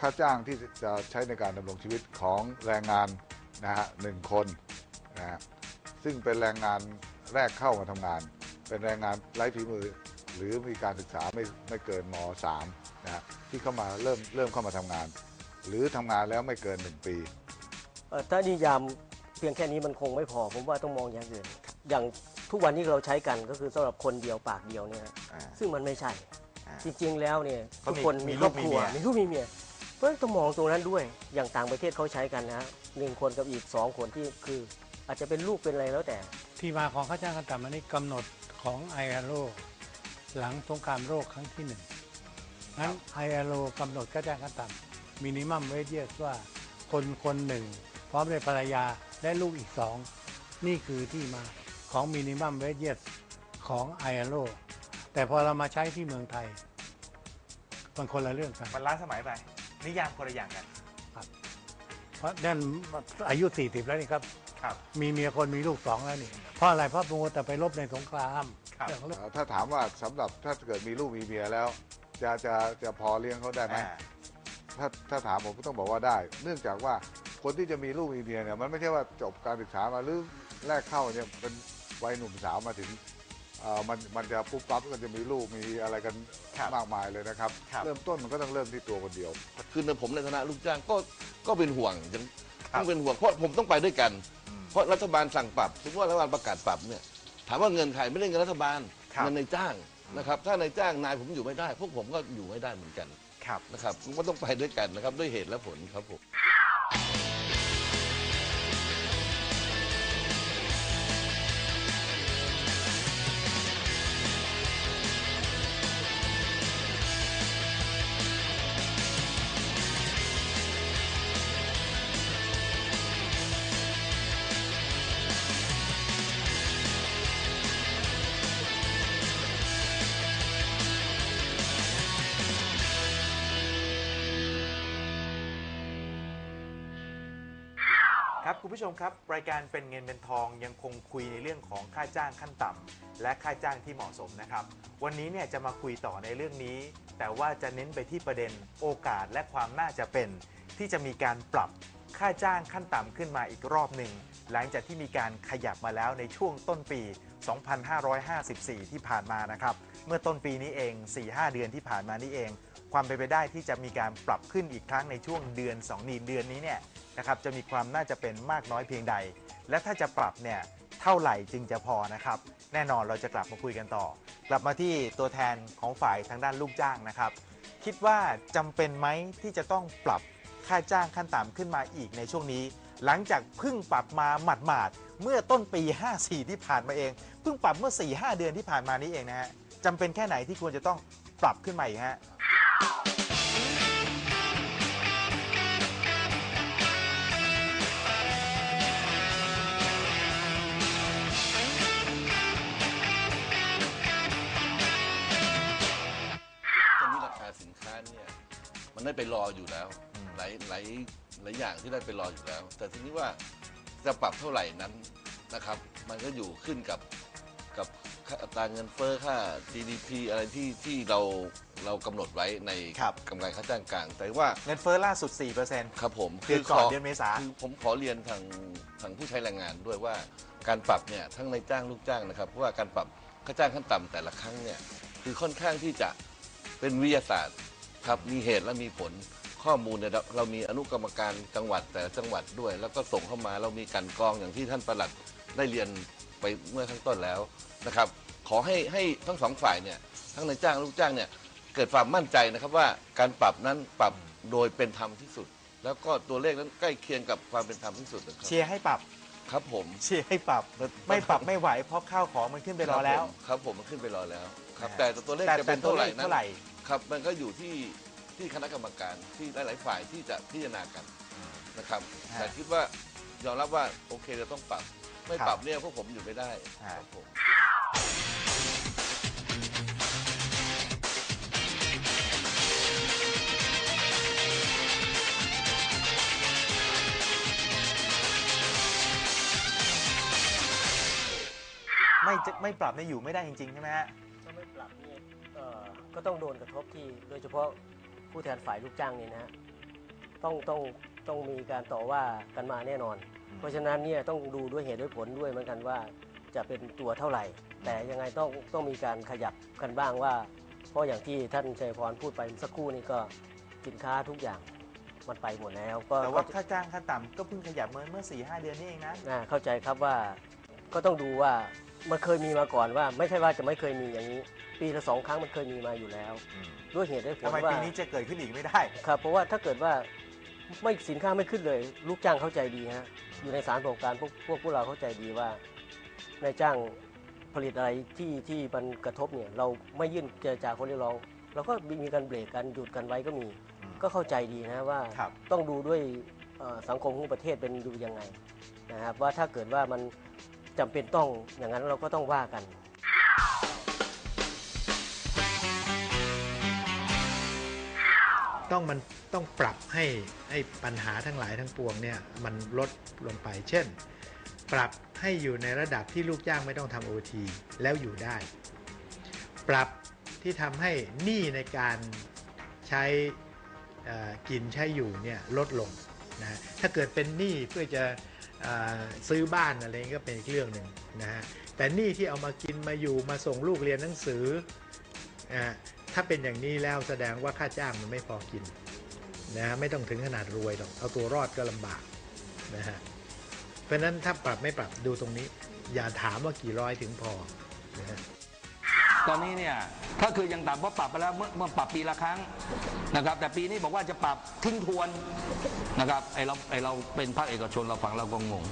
ค่าจ้างที่จะใช้ในการดำรงชีวิตของแรงงานนะฮะหนึ่งคนนะฮะซึ่งเป็นแรงงานแรกเข้ามาทำงาน เป็นแรงงานไร้ฝีมือ หรือมีการศึกษาไม่ไม่เกินม .3 นะฮะที่เข้ามาเริ่มเริ่มเข้ามาทำงาน หรือทำงานแล้วไม่เกิน 1 ปี เอ่อถ้านิยามเพียงแค่นี้มันคงไม่พอ ผมว่าต้องมองอย่างอื่น อย่างทุกวันนี้เราใช้กันก็คือสำหรับคนเดียวปากเดียวเนี่ยนะอ่า ซึ่งมันไม่ใช่อ่า จริงๆแล้วเนี่ยเขาทุกมีคนมีมีลูครอกบมีครัวเมีย มีลูกมีเมียเพราะฉะนั้นต้องมองตรงนั้นด้วยอย่างต่างประเทศเขาใช้กันนะหนึ่งคนกับอีกสองคนที่คือ อาจจะเป็นลูกเป็นอะไรแล้วแต่ ที่มาของค่าจ้างขั้นต่ำอันนี้กำหนดของ ILO หลังสงครามโลกครั้งที่หนึ่งนั้น ILO กำหนดค่าจ้างขั้นต่ำมินิมัมเวจเยสว่าคนคนหนึ่ง พร้อมด้วยภรรยาและลูกอีกสองนี่คือที่มาของมินิมัมเวจเยสของ ILO แต่พอเรามาใช้ที่เมืองไทยมันคนละเรื่องกันมันล้าสมัยไป นิยามคนละอย่างกัน เพราะนั่นอายุ 40 แล้วนี่ครับ ครับ มีเมียคนมีลูกสองแล้วนี่ เพราะอะไรเพราะมัวแต่ไปรบในสงครามครับ เรื่องของเรื่อง อ่าถ้าถามว่าสำหรับถ้าเกิดมีลูกมีเมียแล้ว จะจะจะพอเลี้ยงเขาได้ไหมอ่าถ้าถ้าถามผมก็ต้องบอกว่าได้ เนื่องจากว่าคนที่จะมีลูกมีเมียเนี่ยมันไม่ใช่ว่าจบการศึกษามาหรือแรกเข้าเนี่ยเป็นวัยหนุ่มสาวมาถึง เอ่อมันมันจะปุ๊บปั๊บก็จะมีลูกมีอะไรกันครับมากมายเลยนะครับ ครับ เริ่มต้นมันก็ต้องเริ่มที่ตัวคนเดียว คือในผมในฐานะลูกจ้างก็ก็เป็นห่วงยังครับต้องเป็นห่วงเพราะผมต้องไปด้วยกัน อืมเพราะรัฐบาลสั่งปรับสมมติว่ารัฐบาลประกาศปรับเนี่ยถามว่าเงินใครไม่ได้เงินรัฐบาลครับ เงินในจ้างนะครับ ถ้าในจ้างนายผมอยู่ไม่ได้ พวกผมก็อยู่ไม่ได้เหมือนกันครับ นะครับก็ต้องไปด้วยกันนะครับด้วยเหตุและผลครับผม ผู้ชมครับ รายการเป็นเงินเป็นทองยังคงคุยในเรื่องของค่าจ้างขั้นต่ำและค่าจ้างที่เหมาะสมนะครับ วันนี้เนี่ยจะมาคุยต่อในเรื่องนี้ แต่ว่าจะเน้นไปที่ประเด็นโอกาสและความน่าจะเป็น ที่จะมีการปรับค่าจ้างขั้นต่ำขึ้นมาอีกรอบหนึ่งหลังจากที่มีการขยับมาแล้วในช่วงต้นปี 2554 ที่ผ่านมานะครับ เมื่อต้นปีนี้เอง 4-5 เดือนที่ผ่านมานี่เอง ความเป็นไปได้ที่จะมีการปรับขึ้นอีกครั้งในช่วงเดือน2นีเดือนนี้เนี่ยนะครับจะมีความน่าจะเป็นมากน้อยเพียงใด และถ้าจะปรับเนี่ยเท่าไหร่จึงจะพอนะครับ แน่นอนเราจะกลับมาคุยกันต่อ กลับมาที่ตัวแทนของฝ่ายทางด้านลูกจ้างนะครับ คิดว่าจำเป็นไหมที่จะต้องปรับค่าจ้างขั้นต่ำขึ้นมาอีกในช่วงนี้ หลังจากเพิ่งปรับมาหมาดๆเมื่อต้นปี 54 ที่ผ่านมาเองเพิ่งปรับเมื่อ 4-5 เดือนที่ผ่านมานี้เองนะฮะจำเป็นแค่ไหนที่ควรจะต้องปรับขึ้นมาอีกฮะ ตอนนี้ราคาสินค้าเนี่ยมันได้ไปรออยู่แล้วอืมหลายหลายหลายอย่างที่ได้ไปรออยู่แล้ว แต่ทีนี้ว่าจะปรับเท่าไหร่นั้นนะครับ มันก็อยู่ขึ้นกับกับค่าอัตราเงินเฟ้อค่า GDP อะไรที่ที่เรา เรากำหนดไว้ในครับ กำไรค่าจ้างกลาง แต่ว่าเงินเฟ้อล่าสุด4%ครับผมเดือนก่อนขเดือนเมษา คือผมขอเรียนทางทางผู้ใช้แรงงานด้วยว่าการปรับเนี่ยทั้งในจ้างลูกจ้างนะครับเพราะว่าการปรับค่าจ้างขั้นต่ำแต่ละครั้งเนี่ยคือค่อนข้างที่จะเป็นวิทยาศาสตร์ครับมีเหตุและมีผลข้อมูลเนี่ยเราเรามีอนุกรรมการจังหวัดแต่ละจังหวัดด้วย แล้วก็ส่งเข้ามาเรามีการกรองอย่างที่ท่านประหลัดได้เรียนไปเมื่อข้างต้นแล้วนะครับ ขอให้ให้ทั้งสองฝ่ายเนี่ยทั้งในจ้างและลูกจ้างเนี่ย เกิดความมั่นใจนะครับว่าการปรับนั้นปรับโดยเป็นธรรมที่สุด แล้วก็ตัวเลขนั้นใกล้เคียงกับความเป็นธรรมที่สุดนะครับเชียร์ให้ปรับครับผม เชียร์ให้ปรับ ไม่ปรับไม่ไหวเพราะข้าวของมันขึ้นไปรอแล้ว ครับผมมันขึ้นไปรอแล้วครับอ่าแต่ตัวเลขแต่จะแต่เป็นตัวเท่าไหเลร่ขนั้นเท่าไหร่ครับ มันก็อยู่ที่ที่คณะกรรมการที่หลาย ๆ ฝ่ายที่จะพิจารณากันนะครับฮะแต่คิดว่ายอมรับว่าโอเคเราต้องปรับ ไม่ครับปรับเนี่ยพวกผมอยู่ไม่ได้ฮะครับผม ไม่จะไม่ปรับเนี่ยอยู่ไม่ได้จริงๆใช่ไหมฮะถ้าไม่ปรับนี่เอ่อก็ต้องโดนกระทบที่โดยเฉพาะผู้แทนฝ่ายลูกจ้างนี่นะฮะต้องต้องต้องมีการต่อว่ากันมาแน่นอนอืมเพราะฉะนั้นเนี่ยต้องดูด้วยเหตุด้วยผลด้วยเหมือนกันว่าจะเป็นตัวเท่าไหร่ แต่ยังไงต้องต้องมีการขยับกันบ้างว่า เพราะอย่างที่ท่านชัยพรพูดไปเมื่อสักครู่นี้ก็สินค้าทุกอย่างมันไปหมดแล้วก็แต่ว่าค่าจ้างขั้นต่ำก็เพิ่งขยับเมื่อเมื่อสี่ห้าเดือนนี้เองนะ อ่าเข้าใจครับว่าก็ต้องดูว่า มันเคยมีมาก่อนว่า ไม่ใช่ว่าจะไม่เคยมีอย่างนี้ ปีละสองครั้งมันเคยมีมาอยู่แล้วด้วยเหตุด้วยผลทำไมว่าปีนี้จะเกิดขึ้นอีกไม่ได้ ครับเพราะว่าถ้าเกิดว่าไม่สินค้าไม่ขึ้นเลย ลูกจ้างเข้าใจดีฮะอยู่ในสารประกอบการพวกพวกพวกเราเข้าใจดีว่านายจ้างผลิตอะไรที่ที่มันกระทบเนี่ย เราไม่ยื่นเจรจาคนเรียกร้องเราก็มีการเบรกกันหยุดกันไว้ก็มี อืมก็เข้าใจดีนะว่าครับ ต้องดูด้วยเอ่อสังคมของประเทศเป็นดูยังไงนะครับว่าถ้าเกิดว่ามัน จำเป็นต้องอย่างนั้นเราก็ต้องว่ากันต้องมันต้องปรับให้ให้ปัญหาทั้งหลายทั้งปวงเนี่ยมันลดลงไป เช่น ปรับให้อยู่ในระดับที่ลูกจ้างไม่ต้องทำโอทีแล้วอยู่ได้ ปรับที่ทำให้หนี้ในการใช้กินใช้อยู่เนี่ยลดลงนะถ้าเกิดเป็นหนี้เพื่อจะ ซื้อบ้านอะไรก็เป็นอีกเรื่องหนึ่งนะฮะแต่หนี้ที่เอามากินมาอยู่มาส่งลูกเรียนหนังสืออ่าถ้าเป็นอย่างนี้แล้วแสดงว่าค่าจ้างมันไม่พอกินนะฮะไม่ต้องถึงขนาดรวยหรอกเอาตัวรอดก็ลำบากนะฮะเพราะฉะนั้นถ้าปรับไม่ปรับดูตรงนี้ อย่าถามว่ากี่ร้อยถึงพอนะฮะ ตอนนี้เนี่ยก็คือยังต่ำเพราะปรับไปแล้วเมื่อเมื่อปรับปีละครั้งนะครับ แต่ปีนี้บอกว่าจะปรับทิ้งทวนนะครับไอเราไอเราเป็นภาคเอกชนเราฟังเราก็งง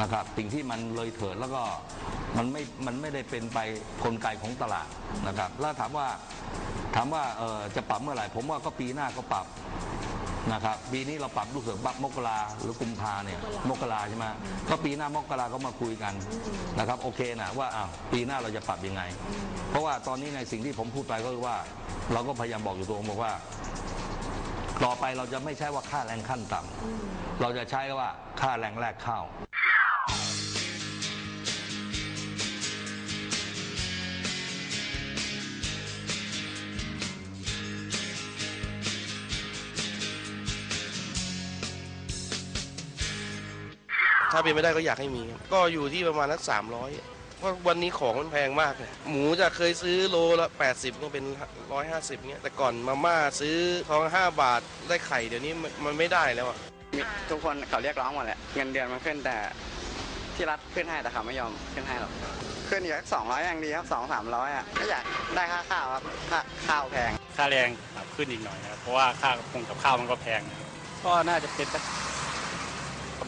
นะครับสิ่งที่มันเลยเถิดแล้วก็มันไม่มันไม่ได้เป็นไปกลไกของตลาดนะครับ แล้วถามว่าถามว่าเออจะปรับเมื่อไหร่ ผมว่าก็ปีหน้าก็ปรับ นะครับปีนี้เราปรับรู้สึกบักมกราหรือกุมภาเนี่ยมกราใช่ไหมก็ปีหน้ามกราก็มาคุยกันนะครับโอเคนะว่าอ้าวปีหน้าเราจะปรับยังไง เพราะว่าตอนนี้ในสิ่งที่ผมพูดไปก็คือว่า เราก็พยายามบอกอยู่ตรงบอกว่า ต่อไปเราจะไม่ใช่ว่าค่าแรงขั้นต่ำเราจะใช้ว่าค่าแรงแรกเข้า ถ้าเป็นไม่ได้ก็อยากให้มีครับก็อยู่ที่ประมาณนักสามร้อยเพราะวันนี้ของมันแพงมากเลยหมูจะเคยซื้อโลละ 80ก็เป็น 150เงี้ยแต่ก่อนมาม่าซื้อทอง 5 บาทได้ไข่เดี๋ยวนี้มันมันไม่ได้แล้วอะทุกคนเขาเรียกร้องหมดแหละเงินเดือนมันขึ้นแต่ที่รัฐขึ้นให้แต่เขาไม่ยอมขึ้นให้หรอกขึ้นอีกสองร้อยอย่างดีครับสองสามร้อยอะก็อยากได้ค่าข้าวครับค่าข้าวแพง ค่าแรงปรับขึ้นอีกหน่อยนะครับเพราะว่าค่าคงกับข้าวมันก็แพงนะครับก็น่าจะเป็นสัก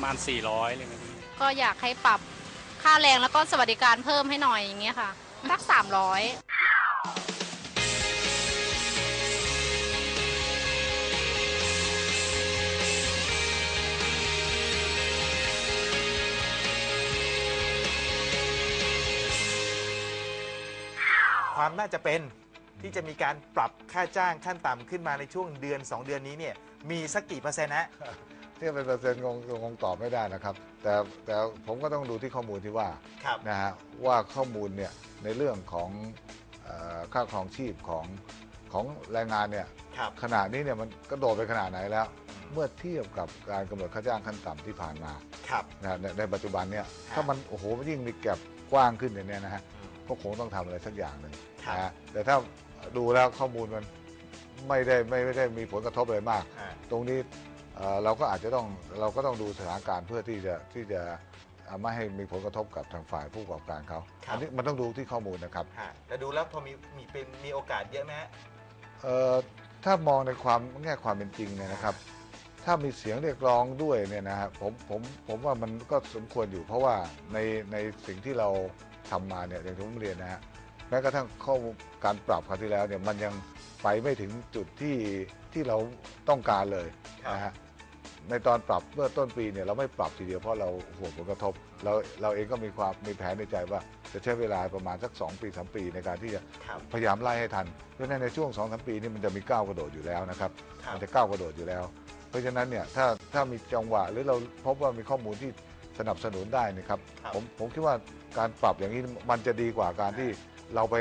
ประมาณ 400อะไรแบบนี้ก็อยากให้ปรับค่าแรงแล้วก็สวัสดิการเพิ่มให้หน่อยอย่างเงี้ยค่ะสักสามร้อยความน่าจะเป็นที่จะมีการปรับค่าจ้างขั้นต่ำขึ้นมาในช่วงเดือน 2 เดือนนี้เนี่ยมีสักกี่เปอร์เซ็นต์ฮะ ที่เป็นเปอร์เซ็นต์คงคงตอบไม่ได้นะครับ แต่แต่ผมก็ต้องดูที่ข้อมูลที่ว่าครับ นะฮะว่าข้อมูลเนี่ยในเรื่องของเอ่อค่าครองชีพของของแรงงานเนี่ยครับ ขนาดนี้เนี่ยมันกระโดดไปขนาดไหนแล้ว เมื่อเทียบกับการกำหนดค่าจ้างขั้นต่ำที่ผ่านมาครับ นะในในปัจจุบันเนี่ยครับถ้ามันโอ้โหยิ่งมีแก็บกว้างขึ้นอย่างเนี้ยนะฮะ ก็คงต้องทำอะไรสักอย่างหนึ่งครับ นะฮะแต่ถ้าดูแล้วข้อมูลมันไม่ได้ไม่ไม่ได้มีผลกระทบอะไรมาก อ่าตรงนี้ เอ่อเราก็อาจจะต้องเราก็ต้องดูสถานการณ์เพื่อที่จะที่จะเอ่อไม่ให้มีผลกระทบกับทางฝ่ายผู้ประกอบการเขาครับ อันี้มันต้องดูที่ข้อมูลนะครับฮะแล้วดูแล้วพอมีมีเป็นมีโอกาสเยอะไหมฮะ เอ่อถ้ามองในความแง่ความเป็นจริงเนี่ยนะครับ ถ้ามีเสียงเรียกร้องด้วยเนี่ยนะฮะผมผมผมว่ามันก็สมควรอยู่ เพราะว่าในในสิ่งที่เราทำมาเนี่ยอย่างที่ผมเรียนนะฮะแม้กระทั่งข้อการปรับคราวที่แล้วเนี่ยมันยังไปไม่ถึงจุดที่ที่เราต้องการเลยนะฮะ ในตอนปรับเมื่อต้นปีเนี่ยเราไม่ปรับทีเดียวเพราะเราห่วงผลกระทบเราเราเองก็มีความมีแผนในใจว่าจะใช้เวลาประมาณสัก 2 ปี 3 ปีในการที่จะครับพยายามไล่ให้ทัน เพราะฉะนั้นในช่วง2อสปีนี่มันจะมีก้าวกระโดดอยู่แล้วนะครับครับมันจะก้าวกระโดดอยู่แล้ว เพราะฉะนั้นเนี่ยถ้าถ้ามีจังหวะหรือเราพบว่ามีข้อมูลที่สนับสนุนได้นะครับครับผมผมคิดว่าการปรับอย่างนี้มันจะดีกว่าการที่เราไป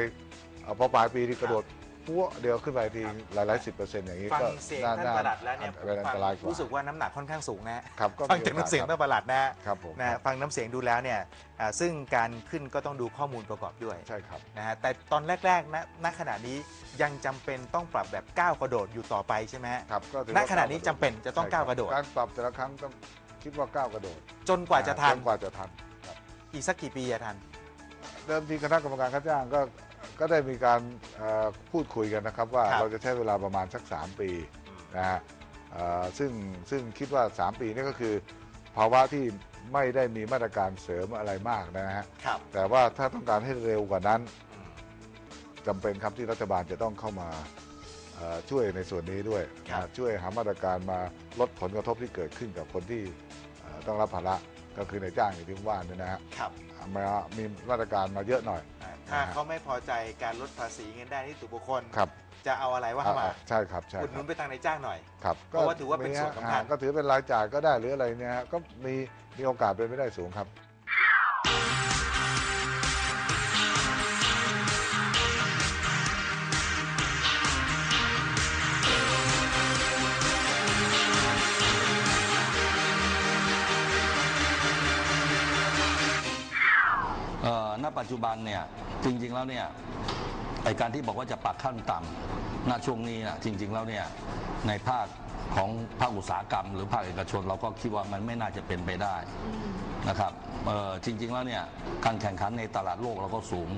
เอาพอปลายปีที่กระโดด พัวเดียวขึ้นไปทีหลายหลายสิบเปอร์เซ็นต์อย่างนี้ฟังก็เสียงน่าท่านน่าประหลัดแล้วเนี่ยเป็นอันตรายกว่า รู้สึกว่าน้ำหนักค่อนข้างสูงนะครับก็ฟังมีจากน้ำเสียงโอกาสท่านประหลัดนะครับผมนะฟังน้ำเสียงดูแล้วเนี่ยอ่าซึ่งการขึ้นก็ต้องดูข้อมูลประกอบด้วยใช่ครับ นะฮะแต่ตอนแรกๆนะณขณะนี้ยังจำเป็นต้องปรับแบบก้าวกระโดดอยู่ต่อไปใช่ไหมฮะ ครับก็ถือณว่าขณะนี้จำเป็นจะต้องใช่คบก้าวกระโดดการปรับแต่ละครั้งต้องคิดว่าก้าวกระโดดจนกว่าจะทันจนกว่าจะทันอีกสักกี่ปีจะทัน เดิมทีคณะกรรมการค่าจ้างก็ ก็ได้มีการเอ่อพูดคุยกันนะครับว่าครับเราจะใช้เวลาประมาณสัก 3 ปีนะฮะเอ่อซึ่งซึ่งคิดว่า 3 ปีนี่ก็คือ ภาวะที่ไม่ได้มีมาตรการเสริมอะไรมากนะฮะครับแต่ว่าถ้าต้องการให้เร็วกว่านั้นจำเป็นครับที่รัฐบาลจะต้องเข้ามาเอ่อช่วยในส่วนนี้ด้วยครับนะช่วยหามาตรการมาลดผลกระทบที่เกิดขึ้นกับคนที่เอ่อต้องรับภาระก็คือในายจ้างอย่างที่ผมว่าเนี่ยนะฮะครับมามีมาตรการมาเยอะหน่อย ถ้าเขาไม่พอใจการลดภาษีเงินได้ที่ตัวบุคคล ครับจะเอาอะไรว่าเข้ามาอ่ใช่ครับใช่อุดหคนุรับนไปทางในายจ้างหน่อย ครับเพราะว่าถือว่าเป็นส่วนสำคัญอ่าก็ถือเป็นรายจ่ายก็ได้หรืออะไรเนี่ยฮะก็มีมีโอกาสเป็นไปได้สูงครับเอ่อณปัจจุบันเนี่ย จริง ๆ แล้วเนี่ยไอการที่บอกว่าจะปรับขั้นต่ำณช่วงนี้นะจริง ๆ แล้วเนี่ยในภาคของภาคอุตสาหกรรม หรือภาคเอกชนเราก็คิดว่ามันไม่น่าจะเป็นไปได้นะครับจริง ๆ แล้วเนี่ยการแข่งขันในตลาดโลกเราก็สูง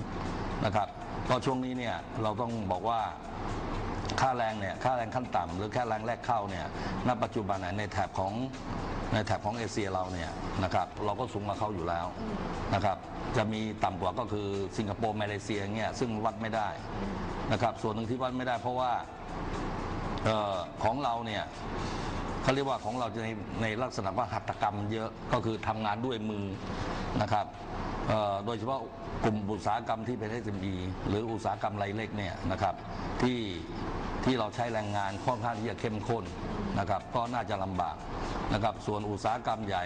นะครับก็ช่วงนี้เนี่ยเราต้องบอกว่าค่าแรงเนี่ยค่าแรงขั้นต่ำหรือค่าแรงแรกเข้าเนี่ยณปัจจุบันในแถบของในแถบของเอเชียเราเนี่ยนะครับเราก็สูงกว่าเขาอยู่แล้วนะครับ จะมีต่ำกว่าก็คือสิงคโปร์มาเลเซียเงี้ยซึ่งวัดไม่ได้นะครับส่วนหนึ่งที่วัดไม่ได้เพราะว่าออของเราเนี่ยเขาเรียกว่าของเราจะในในลักษณะว่าหัตถกรรมเยอะก็คือทำงานด้วยมือนะครับโดยเฉพาะกลุ่มอุตสาหกรรมที่เป็น SME หรืออุตสาหกรรมรายเล็กเนี่ยนะครับที่ที่เราใช้แรงงานค่อนข้างที่จะเข้มข้นนะครับก็น่าจะลำบากนะครับส่วนอุตสาหกรรมใหญ่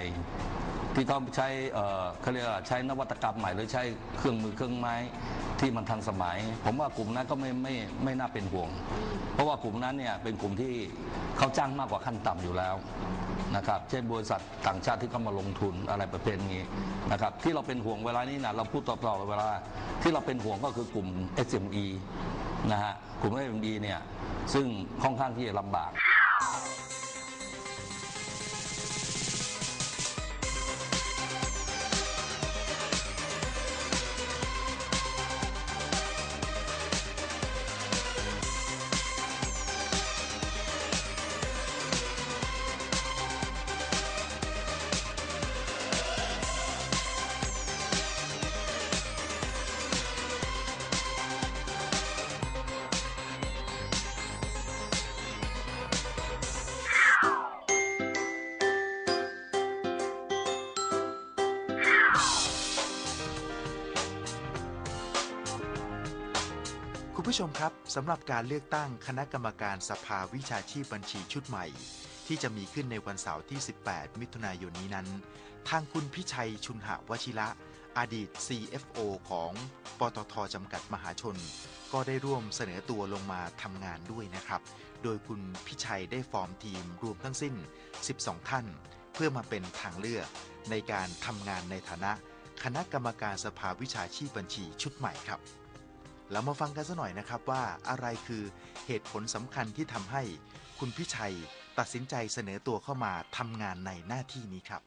ที่เขาใช้เออเขาเรียกว่าใช้นวัตกรรมใหม่หรือใช้เครื่องมือเครื่องไม้ที่มันทันสมัย ผมว่ากลุ่มนั้นก็ไม่ไม่ไม่น่าเป็นห่วง เพราะว่ากลุ่มนั้นเนี่ยเป็นกลุ่มที่เขาจ้างมากกว่าขั้นต่ำอยู่แล้วนะครับเช่นบริษัทต่างชาติที่เข้ามาลงทุนอะไรประเภทนี้นะครับที่เราเป็นห่วงเวลานี้นะเราพูดต่อๆเวลาที่เราเป็นห่วงก็คือกลุ่ม SME นะฮะกลุ่ม SME เนี่ยซึ่งค่อนข้างที่จะลำบาก ผู้ชมครับสำหรับการเลือกตั้งคณะกรรมการสภาวิชาชีพบัญชีชุดใหม่ ที่จะมีขึ้นในวันเสาร์ที่ 18 มิถุนายนนี้นั้น ทางคุณพิชัยชุนหะวชิระ อดีต CFO ของปตทจำกัดมหาชน ก็ได้ร่วมเสนอตัวลงมาทำงานด้วยนะครับ โดยคุณพิชัยได้ฟอร์มทีมรวมทั้งสิ้น 12 ท่าน เพื่อมาเป็นทางเลือกในการทำงานในฐานะ คณะกรรมการสภาวิชาชีพบัญชีชุดใหม่ครับ เรามาฟังกันสักหน่อยนะครับว่าอะไรคือเหตุผลสำคัญที่ทำให้คุณพิชัยตัดสินใจเสนอตัวเข้ามาทำงานในหน้าที่นี้ครับ